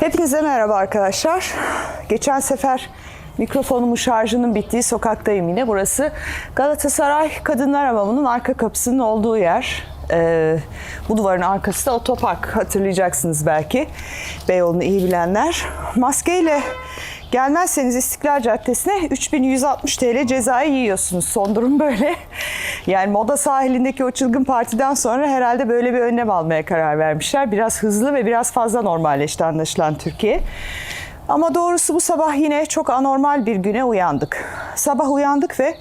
Hepinize merhaba arkadaşlar. Geçen sefer mikrofonumun şarjının bittiği sokaktayım yine. Burası Galatasaray Kadınlar Hamamı'nın arka kapısının olduğu yer. Ee, bu duvarın arkası da otopark hatırlayacaksınız belki. Beyoğlu'nu iyi bilenler. Maskeyle gelmezseniz İstiklal Caddesi'ne 3160 TL cezayı yiyorsunuz. Son durum böyle. Yani Moda sahilindeki o çılgın partiden sonra herhalde böyle bir önlem almaya karar vermişler. Biraz hızlı ve biraz fazla normalleşti anlaşılan Türkiye. Ama doğrusu bu sabah yine çok anormal bir güne uyandık. Sabah uyandık ve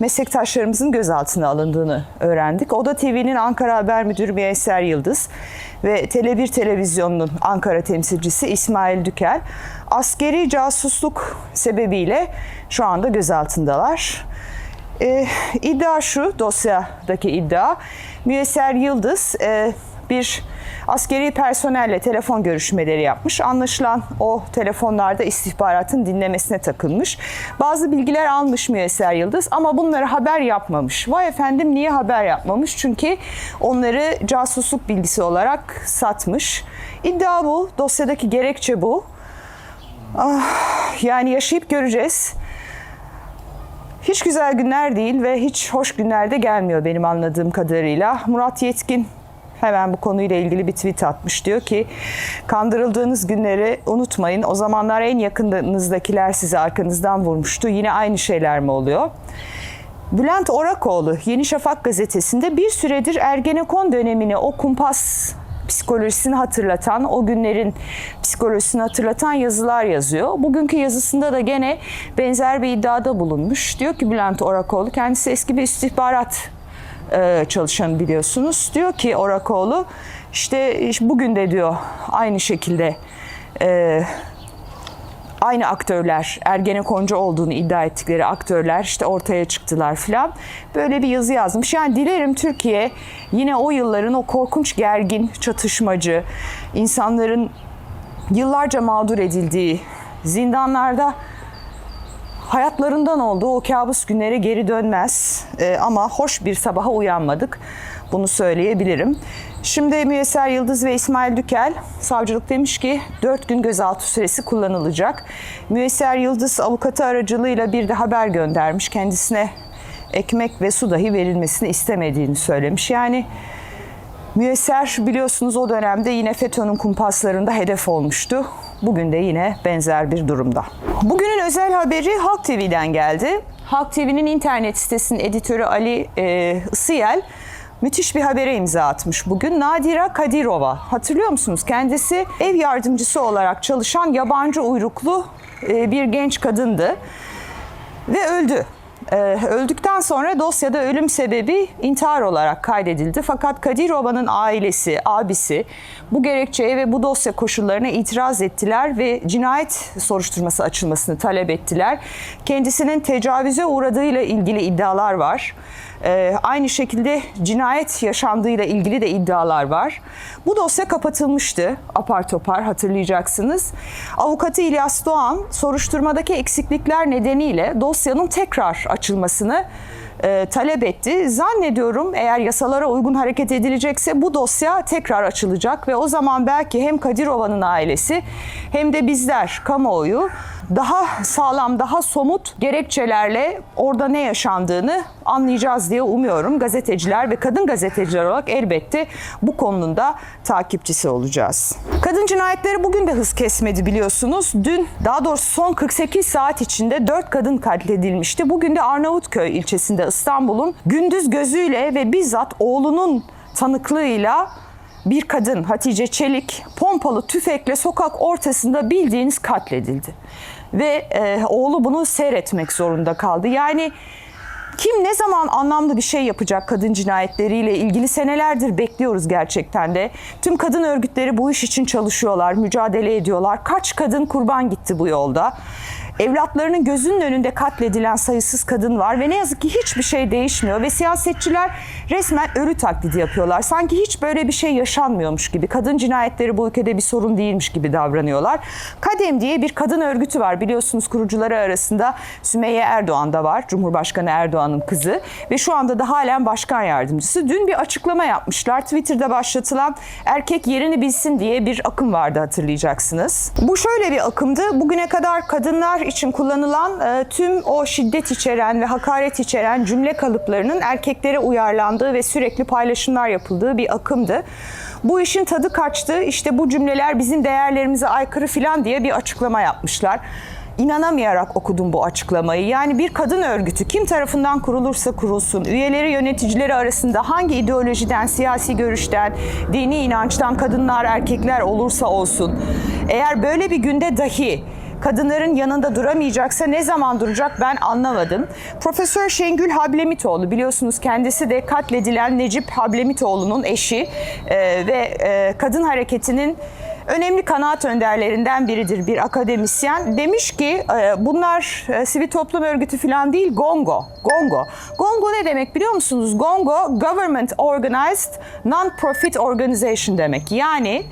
meslektaşlarımızın gözaltına alındığını öğrendik. Oda TV'nin Ankara Haber Müdürü Müyesser Yıldız ve Tele1 Televizyonu'nun Ankara temsilcisi İsmail Dükel askeri casusluk sebebiyle şu anda gözaltındalar. Ee, iddia şu, dosyadaki iddia. Müyesser Yıldız e, bir askeri personelle telefon görüşmeleri yapmış. Anlaşılan o telefonlarda istihbaratın dinlemesine takılmış. Bazı bilgiler almış Müyesser Yıldız ama bunları haber yapmamış. Vay efendim niye haber yapmamış? Çünkü onları casusluk bilgisi olarak satmış. İddia bu, dosyadaki gerekçe bu. Ah, yani yaşayıp göreceğiz. Hiç güzel günler değil ve hiç hoş günler de gelmiyor benim anladığım kadarıyla. Murat Yetkin hemen bu konuyla ilgili bir tweet atmış. Diyor ki kandırıldığınız günleri unutmayın. O zamanlar en yakınınızdakiler sizi arkanızdan vurmuştu. Yine aynı şeyler mi oluyor? Bülent Orakoğlu Yeni Şafak gazetesinde bir süredir Ergenekon dönemini o kumpas psikolojisini hatırlatan, o günlerin psikolojisini hatırlatan yazılar yazıyor. Bugünkü yazısında da gene benzer bir iddiada bulunmuş. Diyor ki Bülent Orakoğlu kendisi eski bir istihbarat e, çalışanı biliyorsunuz. Diyor ki Orakoğlu işte bugün de diyor aynı şekilde e, aynı aktörler Ergenekoncu olduğunu iddia ettikleri aktörler işte ortaya çıktılar filan. Böyle bir yazı yazmış. Yani dilerim Türkiye yine o yılların o korkunç gergin, çatışmacı, insanların yıllarca mağdur edildiği zindanlarda hayatlarından olduğu o kabus günlere geri dönmez. Ee, ama hoş bir sabaha uyanmadık. Bunu söyleyebilirim. Şimdi Müyesser Yıldız ve İsmail Dükel savcılık demiş ki 4 gün gözaltı süresi kullanılacak. Müyesser Yıldız avukatı aracılığıyla bir de haber göndermiş. Kendisine ekmek ve su dahi verilmesini istemediğini söylemiş. Yani Müyesser biliyorsunuz o dönemde yine FETÖ'nün kumpaslarında hedef olmuştu. Bugün de yine benzer bir durumda. Bugünün özel haberi Halk TV'den geldi. Halk TV'nin internet sitesinin editörü Ali e, Isıyel müthiş bir habere imza atmış bugün. Nadira Kadirova. Hatırlıyor musunuz? Kendisi ev yardımcısı olarak çalışan yabancı uyruklu e, bir genç kadındı ve öldü. Ee, öldükten sonra dosyada ölüm sebebi intihar olarak kaydedildi. Fakat Kadirova'nın ailesi, abisi bu gerekçeye ve bu dosya koşullarına itiraz ettiler ve cinayet soruşturması açılmasını talep ettiler. Kendisinin tecavüze uğradığıyla ilgili iddialar var. Ee, aynı şekilde cinayet yaşandığıyla ilgili de iddialar var. Bu dosya kapatılmıştı apar topar hatırlayacaksınız. Avukatı İlyas Doğan soruşturmadaki eksiklikler nedeniyle dosyanın tekrar açılmasını e, talep etti. Zannediyorum eğer yasalara uygun hareket edilecekse bu dosya tekrar açılacak ve o zaman belki hem Kadirova'nın ailesi hem de bizler kamuoyu daha sağlam, daha somut gerekçelerle orada ne yaşandığını anlayacağız diye umuyorum. Gazeteciler ve kadın gazeteciler olarak elbette bu konunun da takipçisi olacağız. Kadın cinayetleri bugün de hız kesmedi biliyorsunuz. Dün daha doğrusu son 48 saat içinde 4 kadın katledilmişti. Bugün de Arnavutköy ilçesinde İstanbul'un gündüz gözüyle ve bizzat oğlunun tanıklığıyla bir kadın Hatice Çelik pompalı tüfekle sokak ortasında bildiğiniz katledildi. Ve e, oğlu bunu seyretmek zorunda kaldı. Yani kim ne zaman anlamlı bir şey yapacak kadın cinayetleriyle ilgili senelerdir bekliyoruz gerçekten de. Tüm kadın örgütleri bu iş için çalışıyorlar, mücadele ediyorlar. Kaç kadın kurban gitti bu yolda. Evlatlarının gözünün önünde katledilen sayısız kadın var ve ne yazık ki hiçbir şey değişmiyor ve siyasetçiler resmen ölü taklidi yapıyorlar. Sanki hiç böyle bir şey yaşanmıyormuş gibi. Kadın cinayetleri bu ülkede bir sorun değilmiş gibi davranıyorlar. Kadem diye bir kadın örgütü var. Biliyorsunuz kurucuları arasında Sümeyye Erdoğan da var. Cumhurbaşkanı Erdoğan'ın kızı ve şu anda da halen başkan yardımcısı. Dün bir açıklama yapmışlar. Twitter'da başlatılan erkek yerini bilsin diye bir akım vardı hatırlayacaksınız. Bu şöyle bir akımdı. Bugüne kadar kadınlar için kullanılan e, tüm o şiddet içeren ve hakaret içeren cümle kalıplarının erkeklere uyarlandığı ve sürekli paylaşımlar yapıldığı bir akımdı. Bu işin tadı kaçtı. İşte bu cümleler bizim değerlerimize aykırı filan diye bir açıklama yapmışlar. İnanamayarak okudum bu açıklamayı. Yani bir kadın örgütü kim tarafından kurulursa kurulsun, üyeleri yöneticileri arasında hangi ideolojiden, siyasi görüşten, dini inançtan kadınlar, erkekler olursa olsun. Eğer böyle bir günde dahi kadınların yanında duramayacaksa ne zaman duracak ben anlamadım. Profesör Şengül Hablemitoğlu biliyorsunuz kendisi de katledilen Necip Hablemitoğlu'nun eşi e, ve e, kadın hareketinin önemli kanaat önderlerinden biridir bir akademisyen. Demiş ki e, bunlar e, sivil toplum örgütü falan değil Gongo. Gongo. Gongo ne demek biliyor musunuz? Gongo Government Organized Non-Profit Organization demek. Yani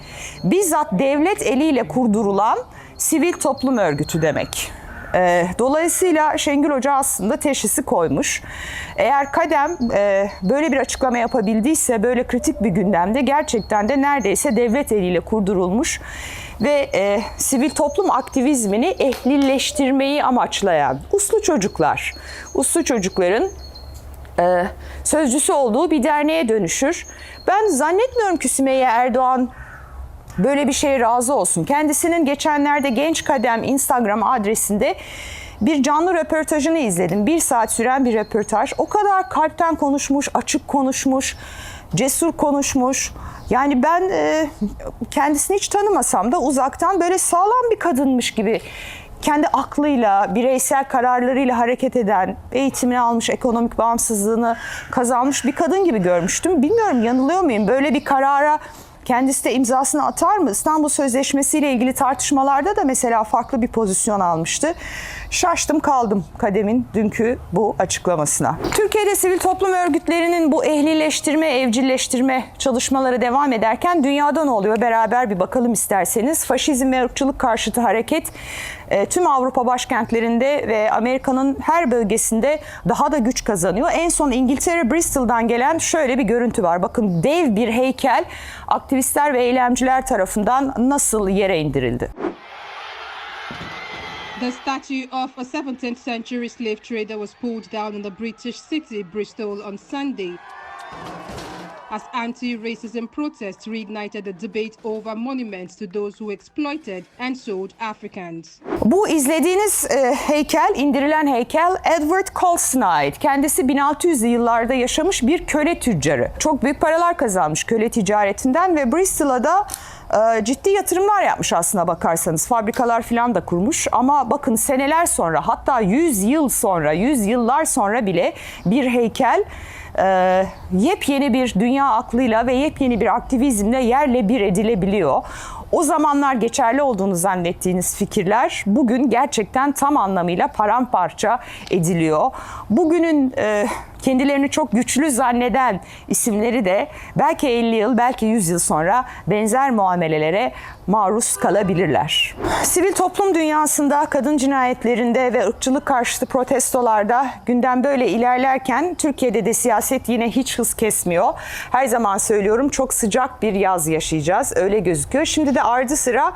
bizzat devlet eliyle kurdurulan sivil toplum örgütü demek. Ee, Dolayısıyla Şengül Hoca aslında teşhisi koymuş. Eğer Kadem e, böyle bir açıklama yapabildiyse böyle kritik bir gündemde gerçekten de neredeyse devlet eliyle kurdurulmuş ve e, sivil toplum aktivizmini ehlileştirmeyi amaçlayan uslu çocuklar, uslu çocukların e, sözcüsü olduğu bir derneğe dönüşür. Ben zannetmiyorum ki Sümeyye Erdoğan böyle bir şeye razı olsun. Kendisinin geçenlerde Genç Kadem Instagram adresinde bir canlı röportajını izledim. Bir saat süren bir röportaj. O kadar kalpten konuşmuş, açık konuşmuş, cesur konuşmuş. Yani ben e, kendisini hiç tanımasam da uzaktan böyle sağlam bir kadınmış gibi kendi aklıyla, bireysel kararlarıyla hareket eden, eğitimini almış, ekonomik bağımsızlığını kazanmış bir kadın gibi görmüştüm. Bilmiyorum yanılıyor muyum? Böyle bir karara kendisi de imzasını atar mı? İstanbul Sözleşmesi ile ilgili tartışmalarda da mesela farklı bir pozisyon almıştı. Şaştım kaldım Kadem'in dünkü bu açıklamasına. Türkiye'de sivil toplum örgütlerinin bu ehlileştirme, evcilleştirme çalışmaları devam ederken dünyada ne oluyor? Beraber bir bakalım isterseniz. Faşizm ve ırkçılık karşıtı hareket e, tüm Avrupa başkentlerinde ve Amerika'nın her bölgesinde daha da güç kazanıyor. En son İngiltere Bristol'dan gelen şöyle bir görüntü var. Bakın dev bir heykel aktivistler ve eylemciler tarafından nasıl yere indirildi. The statue of a 17th century slave trader was pulled down in the British city, Bristol, on Sunday. As anti racism protests reignited the debate over monuments to those who exploited and sold Africans. Bu izlediğiniz e, heykel, indirilen heykel Edward Colston'a ait. Kendisi 1600'lü yıllarda yaşamış bir köle tüccarı. Çok büyük paralar kazanmış köle ticaretinden ve Bristol'a da e, ciddi yatırımlar yapmış aslına bakarsanız. Fabrikalar falan da kurmuş ama bakın seneler sonra hatta 100 yıl sonra, 100 yıllar sonra bile bir heykel e, yepyeni bir dünya aklıyla ve yepyeni bir aktivizmle yerle bir edilebiliyor. O zamanlar geçerli olduğunu zannettiğiniz fikirler bugün gerçekten tam anlamıyla paramparça ediliyor. Bugünün e, kendilerini çok güçlü zanneden isimleri de belki 50 yıl, belki 100 yıl sonra benzer muamelelere maruz kalabilirler. Sivil toplum dünyasında kadın cinayetlerinde ve ırkçılık karşıtı protestolarda gündem böyle ilerlerken Türkiye'de de siyaset yine hiç hız kesmiyor. Her zaman söylüyorum çok sıcak bir yaz yaşayacağız. Öyle gözüküyor. Şimdi de ardı sıra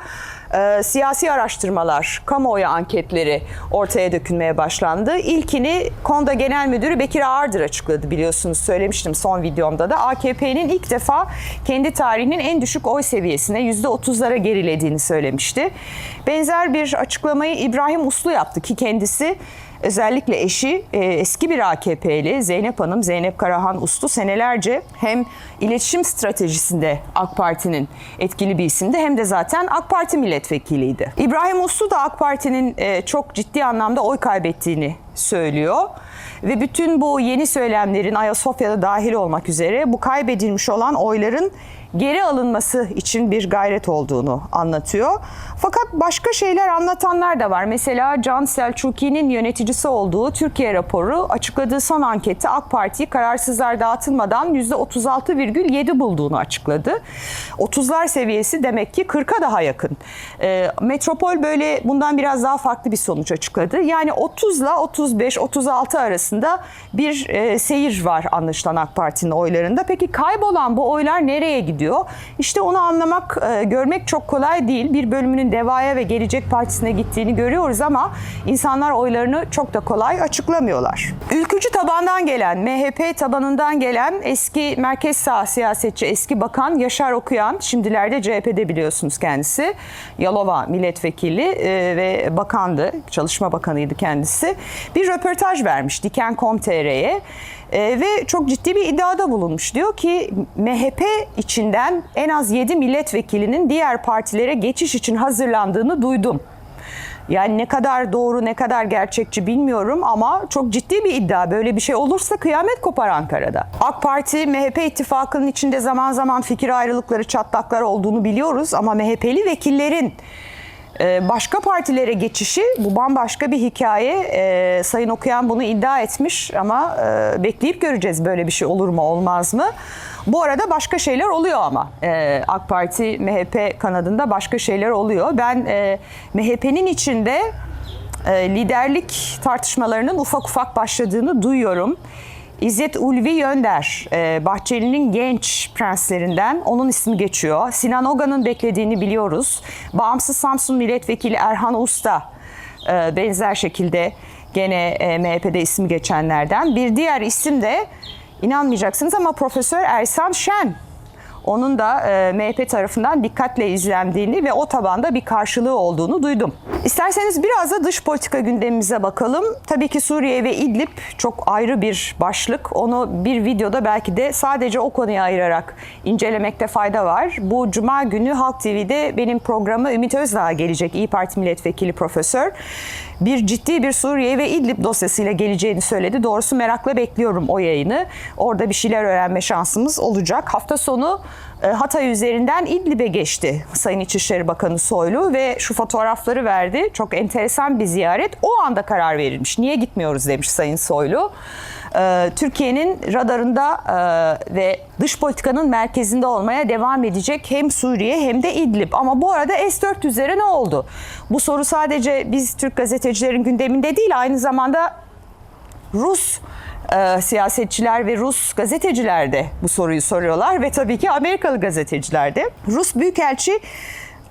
e, siyasi araştırmalar, kamuoyu anketleri ortaya dökülmeye başlandı. İlkini Konda Genel Müdürü Bekir Ağırdır açıkladı biliyorsunuz söylemiştim son videomda da. AKP'nin ilk defa kendi tarihinin en düşük oy seviyesine %30'lara gerilediğini söylemişti. Benzer bir açıklamayı İbrahim Uslu yaptı ki kendisi özellikle eşi e, eski bir AKP'li Zeynep Hanım, Zeynep Karahan Uslu senelerce hem iletişim stratejisinde AK Parti'nin etkili bir isimdi hem de zaten AK Parti milletvekiliydi. İbrahim Uslu da AK Parti'nin e, çok ciddi anlamda oy kaybettiğini söylüyor. Ve bütün bu yeni söylemlerin Ayasofya'da dahil olmak üzere bu kaybedilmiş olan oyların geri alınması için bir gayret olduğunu anlatıyor. Fakat başka şeyler anlatanlar da var. Mesela Can Selçuki'nin yöneticisi olduğu Türkiye raporu açıkladığı son ankette AK Parti'yi kararsızlar dağıtılmadan %36,7 bulduğunu açıkladı. 30'lar seviyesi demek ki 40'a daha yakın. Ee, Metropol böyle bundan biraz daha farklı bir sonuç açıkladı. Yani 30 ile 35-36 arasında bir e, seyir var anlaşılan AK Parti'nin oylarında. Peki kaybolan bu oylar nereye gidiyor? İşte onu anlamak, e, görmek çok kolay değil. Bir bölümünün Deva'ya ve Gelecek Partisi'ne gittiğini görüyoruz ama insanlar oylarını çok da kolay açıklamıyorlar. Ülkücü tabandan gelen, MHP tabanından gelen eski merkez sağ siyasetçi, eski bakan Yaşar Okuyan, şimdilerde CHP'de biliyorsunuz kendisi. Yalova milletvekili e, ve bakandı, çalışma bakanıydı kendisi. Bir röportaj vermiş Diken.com.tr'ye. E, ve çok ciddi bir iddiada bulunmuş. Diyor ki MHP içinden en az 7 milletvekilinin diğer partilere geçiş için hazırlandığını duydum. Yani ne kadar doğru ne kadar gerçekçi bilmiyorum ama çok ciddi bir iddia. Böyle bir şey olursa kıyamet kopar Ankara'da. AK Parti MHP ittifakının içinde zaman zaman fikir ayrılıkları çatlaklar olduğunu biliyoruz ama MHP'li vekillerin başka partilere geçişi bu bambaşka bir hikaye. Ee, Sayın Okuyan bunu iddia etmiş ama e, bekleyip göreceğiz böyle bir şey olur mu olmaz mı. Bu arada başka şeyler oluyor ama Ee, AK Parti MHP kanadında başka şeyler oluyor. Ben e, MHP'nin içinde e, liderlik tartışmalarının ufak ufak başladığını duyuyorum. İzzet Ulvi Yönder, e, Bahçeli'nin genç prenslerinden onun ismi geçiyor. Sinan Oga'nın beklediğini biliyoruz. Bağımsız Samsun Milletvekili Erhan Usta e, benzer şekilde gene e, MHP'de ismi geçenlerden. Bir diğer isim de inanmayacaksınız ama Profesör Ersan Şen. Onun da e, MHP tarafından dikkatle izlendiğini ve o tabanda bir karşılığı olduğunu duydum. İsterseniz biraz da dış politika gündemimize bakalım. Tabii ki Suriye ve İdlib çok ayrı bir başlık. Onu bir videoda belki de sadece o konuya ayırarak incelemekte fayda var. Bu cuma günü Halk TV'de benim programı Ümit Özdağ gelecek. İyi Parti milletvekili profesör. Bir ciddi bir Suriye ve İdlib dosyasıyla geleceğini söyledi. Doğrusu merakla bekliyorum o yayını. Orada bir şeyler öğrenme şansımız olacak. Hafta sonu e, Hatay üzerinden İdlib'e geçti Sayın İçişleri Bakanı Soylu ve şu fotoğrafları verdi. Çok enteresan bir ziyaret. O anda karar verilmiş. Niye gitmiyoruz demiş Sayın Soylu. E, Türkiye'nin radarında e, ve dış politikanın merkezinde olmaya devam edecek hem Suriye hem de İdlib. Ama bu arada S-400'lere ne oldu? Bu soru sadece biz Türk gazetecilerin gündeminde değil aynı zamanda Rus e, siyasetçiler ve Rus gazeteciler de bu soruyu soruyorlar ve tabii ki Amerikalı gazeteciler de. Rus Büyükelçi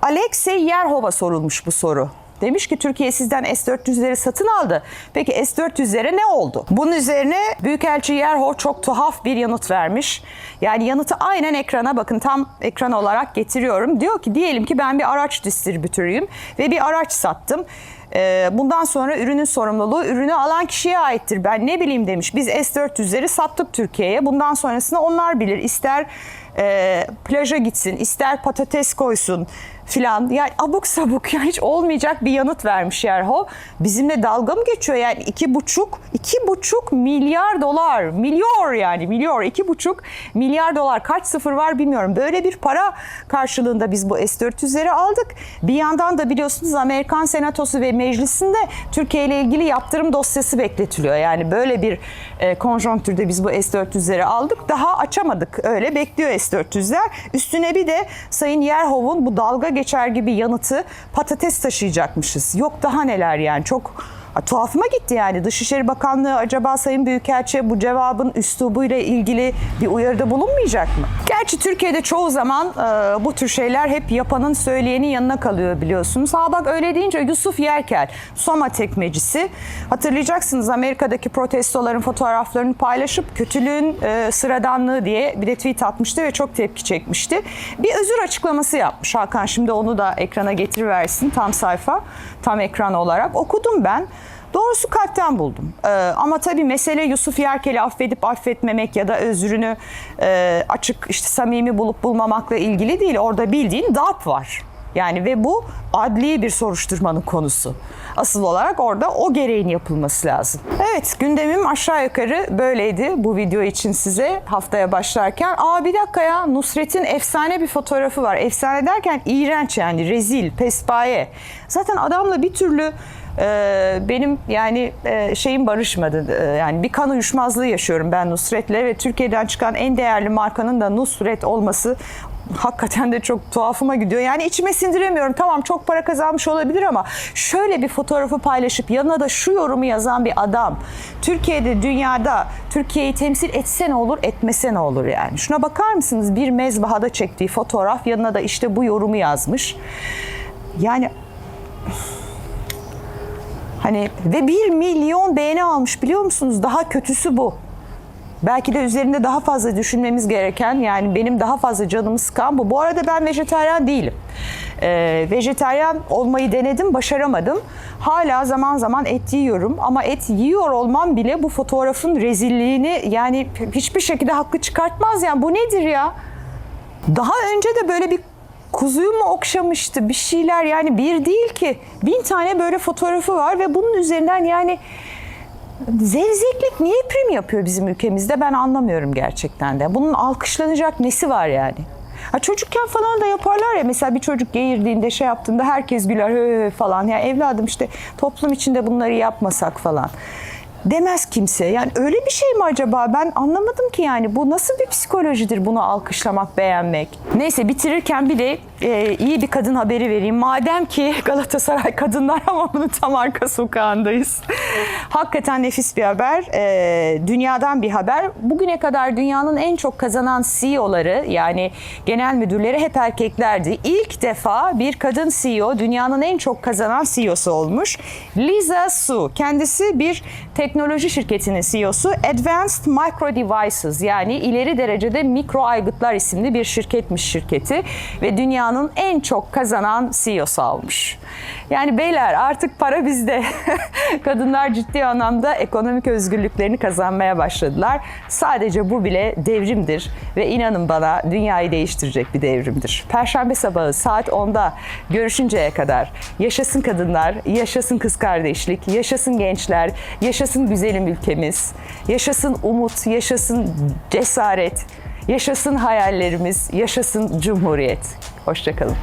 Alexey Yerhov'a sorulmuş bu soru. Demiş ki Türkiye sizden S-400'leri satın aldı. Peki S-400'lere ne oldu? Bunun üzerine Büyükelçi Yerhov çok tuhaf bir yanıt vermiş. Yani yanıtı aynen ekrana bakın tam ekran olarak getiriyorum. Diyor ki diyelim ki ben bir araç distribütörüyüm ve bir araç sattım. Ee, Bundan sonra ürünün sorumluluğu ürünü alan kişiye aittir. Ben ne bileyim demiş. Biz S-400'leri sattık Türkiye'ye. Bundan sonrasını onlar bilir. İster e, plaja gitsin, ister patates koysun filan. Yani abuk sabuk ya hiç olmayacak bir yanıt vermiş Yerho. Bizimle dalga mı geçiyor? Yani iki buçuk, iki buçuk milyar dolar. Milyar yani milyar. iki buçuk milyar dolar. Kaç sıfır var bilmiyorum. Böyle bir para karşılığında biz bu S-400'leri aldık. Bir yandan da biliyorsunuz Amerikan Senatosu ve Meclisi'nde Türkiye ile ilgili yaptırım dosyası bekletiliyor. Yani böyle bir e, konjonktürde biz bu S-400'leri aldık. Daha açamadık. Öyle bekliyor S-400'ler. Üstüne bir de Sayın Yerhov'un bu dalga geçer gibi yanıtı patates taşıyacakmışız. Yok daha neler yani çok tuhafıma gitti yani. Dışişleri Bakanlığı acaba Sayın Büyükelçi bu cevabın üslubuyla ilgili bir uyarıda bulunmayacak mı? Gerçi Türkiye'de çoğu zaman e, bu tür şeyler hep yapanın söyleyenin yanına kalıyor biliyorsunuz. Ha bak öyle deyince Yusuf Yerkel, Soma tekmecisi. Hatırlayacaksınız Amerika'daki protestoların fotoğraflarını paylaşıp kötülüğün e, sıradanlığı diye bir de tweet atmıştı ve çok tepki çekmişti. Bir özür açıklaması yapmış Hakan. Şimdi onu da ekrana getiriversin tam sayfa, tam ekran olarak. Okudum ben. Doğrusu kalpten buldum. Ee, ama tabii mesele Yusuf Yerkel'i affedip affetmemek ya da özrünü e, açık işte samimi bulup bulmamakla ilgili değil. Orada bildiğin darp var. Yani ve bu adli bir soruşturmanın konusu. Asıl olarak orada o gereğin yapılması lazım. Evet gündemim aşağı yukarı böyleydi bu video için size haftaya başlarken. Aa bir dakika ya Nusret'in efsane bir fotoğrafı var. Efsane derken iğrenç yani rezil, pespaye. Zaten adamla bir türlü ee, benim yani e, şeyim barışmadı. Ee, yani bir kan uyuşmazlığı yaşıyorum ben Nusret'le ve Türkiye'den çıkan en değerli markanın da Nusret olması hakikaten de çok tuhafıma gidiyor. Yani içime sindiremiyorum. Tamam çok para kazanmış olabilir ama şöyle bir fotoğrafı paylaşıp yanına da şu yorumu yazan bir adam Türkiye'de, dünyada Türkiye'yi temsil etse ne olur, etmese ne olur yani. Şuna bakar mısınız? Bir mezbahada çektiği fotoğraf yanına da işte bu yorumu yazmış. Yani Hani ve 1 milyon beğeni almış biliyor musunuz? Daha kötüsü bu. Belki de üzerinde daha fazla düşünmemiz gereken yani benim daha fazla canımı sıkan bu. Bu arada ben vejetaryen değilim. Ee, vejetaryen olmayı denedim, başaramadım. Hala zaman zaman et yiyorum ama et yiyor olmam bile bu fotoğrafın rezilliğini yani hiçbir şekilde haklı çıkartmaz yani bu nedir ya? Daha önce de böyle bir kuzuyu mu okşamıştı bir şeyler yani bir değil ki bin tane böyle fotoğrafı var ve bunun üzerinden yani zevzeklik niye prim yapıyor bizim ülkemizde ben anlamıyorum gerçekten de. Bunun alkışlanacak nesi var yani? Ha çocukken falan da yaparlar ya mesela bir çocuk geğirdiğinde şey yaptığında herkes güler "Hı hı" falan. Ya evladım işte toplum içinde bunları yapmasak falan. Demez kimse. Yani öyle bir şey mi acaba? Ben anlamadım ki yani. Bu nasıl bir psikolojidir bunu alkışlamak, beğenmek? Neyse bitirirken bir de e, iyi bir kadın haberi vereyim. Madem ki Galatasaray Kadınlar Hamamı'nın tam arka sokağındayız. Hakikaten nefis bir haber. E, dünyadan bir haber. Bugüne kadar dünyanın en çok kazanan CEO'ları yani genel müdürleri hep erkeklerdi. İlk defa bir kadın CEO dünyanın en çok kazanan CEO'su olmuş. Lisa Su. Kendisi bir teknoloji şirketinin CEO'su. Advanced Micro Devices yani ileri derecede mikro aygıtlar isimli bir şirketmiş şirketi ve dünyanın en çok kazanan CEO'su olmuş. Yani beyler artık para bizde. Kadınlar ciddi anlamda ekonomik özgürlüklerini kazanmaya başladılar. Sadece bu bile devrimdir ve inanın bana dünyayı değiştirecek bir devrimdir. Perşembe sabahı saat 10'da görüşünceye kadar yaşasın kadınlar, yaşasın kız kardeşlik, yaşasın gençler, yaşasın güzelim ülkemiz, yaşasın umut, yaşasın cesaret, yaşasın hayallerimiz, yaşasın cumhuriyet. Hoşçakalın.